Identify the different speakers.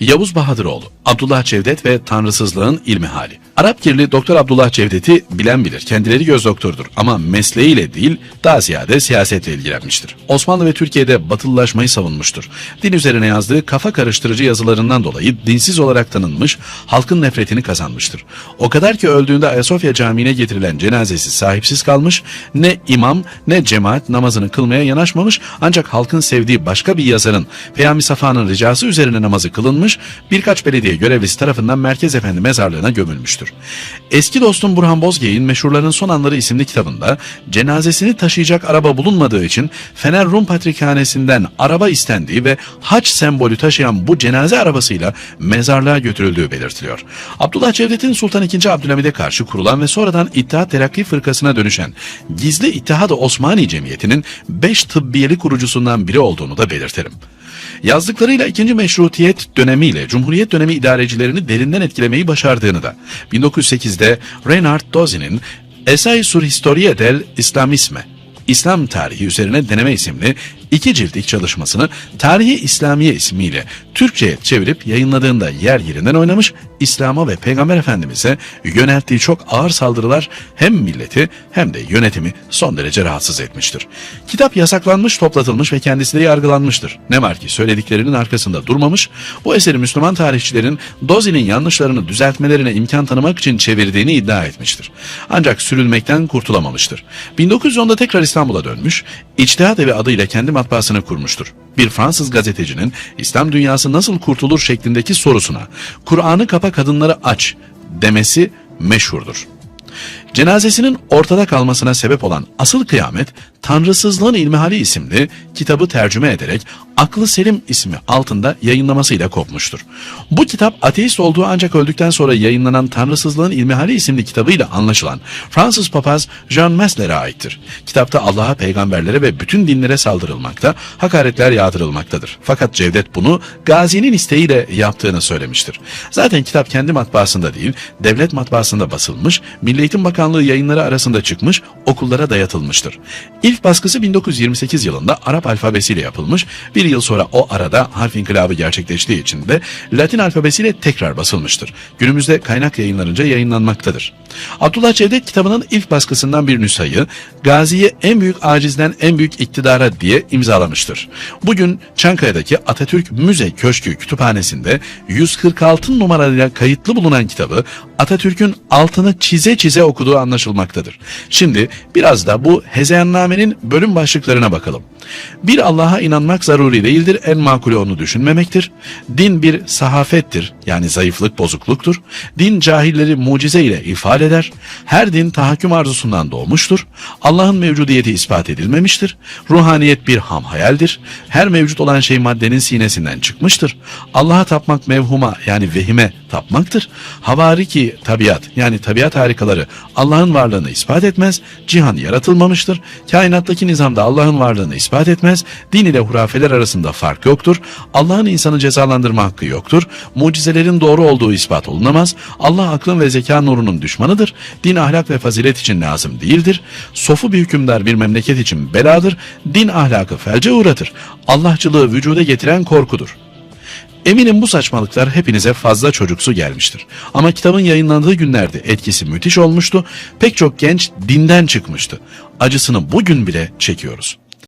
Speaker 1: Yavuz Bahadıroğlu, Abdullah Cevdet ve Tanrısızlığın ilmi hali. Arap kirli Doktor Abdullah Cevdet'i bilen bilir. Kendileri göz doktordur ama mesleğiyle değil daha ziyade siyasetle ilgilenmiştir. Osmanlı ve Türkiye'de batılılaşmayı savunmuştur. Din üzerine yazdığı kafa karıştırıcı yazılarından dolayı dinsiz olarak tanınmış, halkın nefretini kazanmıştır. O kadar ki öldüğünde Ayasofya Camii'ne getirilen cenazesi sahipsiz kalmış, ne imam ne cemaat namazını kılmaya yanaşmamış ancak halkın sevdiği başka bir yazarın Peyami Safa'nın ricası üzerine namazı kılınmış, birkaç belediye görevlisi tarafından Merkez Efendi mezarlığına gömülmüştür. Eski dostum Burhan Bozgey'in Meşhurların Son Anları isimli kitabında cenazesini taşıyacak araba bulunmadığı için Fener Rum Patrikhanesi'nden araba istendiği ve haç sembolü taşıyan bu cenaze arabasıyla mezarlığa götürüldüğü belirtiliyor. Abdullah Cevdet'in Sultan II. Abdülhamid'e karşı kurulan ve sonradan İttihat Terakki Fırkası'na dönüşen Gizli İttihad-ı Osmani Cemiyeti'nin 5 tıbbiyeli kurucusundan biri olduğunu da belirtelim. Yazdıklarıyla ikinci meşrutiyet dönemiyle Cumhuriyet dönemi idarecilerini derinden etkilemeyi başardığını da 1908'de Reinhard Dozi'nin Essai sur Historia del Islamisme İslam tarihi üzerine deneme isimli iki ciltlik çalışmasını Tarihi İslamiye ismiyle Türkçe'ye çevirip yayınladığında yer yerinden oynamış, İslam'a ve Peygamber Efendimiz'e yönelttiği çok ağır saldırılar hem milleti hem de yönetimi son derece rahatsız etmiştir. Kitap yasaklanmış, toplatılmış ve kendisi de yargılanmıştır. Ne var ki söylediklerinin arkasında durmamış, bu eseri Müslüman tarihçilerin Dozi'nin yanlışlarını düzeltmelerine imkan tanımak için çevirdiğini iddia etmiştir. Ancak sürülmekten kurtulamamıştır. 1910'da tekrar İstanbul'a dönmüş, İçtihat Evi adıyla kendi matbaasını kurmuştur. Bir Fransız gazetecinin İslam dünyası nasıl kurtulur şeklindeki sorusuna Kur'an'ı kapa kadınları aç demesi meşhurdur. Cenazesinin ortada kalmasına sebep olan Asıl Kıyamet, Tanrısızlığın İlmihali isimli kitabı tercüme ederek Aklı Selim ismi altında yayınlamasıyla kopmuştur. Bu kitap ateist olduğu ancak öldükten sonra yayınlanan Tanrısızlığın İlmihali isimli kitabıyla anlaşılan Fransız papaz Jean Mesler'e aittir. Kitapta Allah'a, peygamberlere ve bütün dinlere saldırılmakta, hakaretler yağdırılmaktadır. Fakat Cevdet bunu Gazi'nin isteğiyle yaptığını söylemiştir. Zaten kitap kendi matbaasında değil, devlet matbaasında basılmış, Milli Eğitim Bakanlığı yayınları arasında çıkmış, okullara dayatılmıştır. İlk baskısı 1928 yılında Arap alfabesiyle yapılmış, bir yıl sonra o arada harf inkılabı gerçekleştiği için de Latin alfabesiyle tekrar basılmıştır. Günümüzde kaynak yayınlarınca yayınlanmaktadır. Abdullah Cevdet kitabının ilk baskısından bir nüshayı Gazi'ye en büyük acizden en büyük iktidara diye imzalamıştır. Bugün Çankaya'daki Atatürk Müze Köşkü Kütüphanesi'nde 146 numarayla kayıtlı bulunan kitabı Atatürk'ün altını çize çize okuduğu anlaşılmaktadır. Şimdi biraz da bu hezeyannamenin bölüm başlıklarına bakalım. Bir Allah'a inanmak zaruri değildir, en makulü onu düşünmemektir. Din bir sahafettir, yani zayıflık, bozukluktur. Din cahilleri mucize ile ifade eder. Her din tahakküm arzusundan doğmuştur. Allah'ın mevcudiyeti ispat edilmemiştir. Ruhaniyet bir ham hayaldir. Her mevcut olan şey maddenin sinesinden çıkmıştır. Allah'a tapmak mevhuma yani vehime tapmaktır. Havari ki tabiat yani tabiat harikaları Allah'ın varlığını ispat etmez. Cihan yaratılmamıştır. Kainattaki nizamda Allah'ın varlığını ispat etmez. Din ile hurafeler arasında fark yoktur. Allah'ın insanı cezalandırma hakkı yoktur. Mucizelerin doğru olduğu ispat olunamaz. Allah aklın ve zeka nurunun düşmanıdır. Din ahlak ve fazilet için lazım değildir. Sofu bir hükümdar bir memleket için beladır. Din ahlakı felce uğratır. Allahçılığı vücuda getiren korkudur. Eminim bu saçmalıklar hepinize fazla çocuksu gelmiştir. Ama kitabın yayınlandığı günlerde etkisi müthiş olmuştu. Pek çok genç dinden çıkmıştı. Acısını bugün bile çekiyoruz.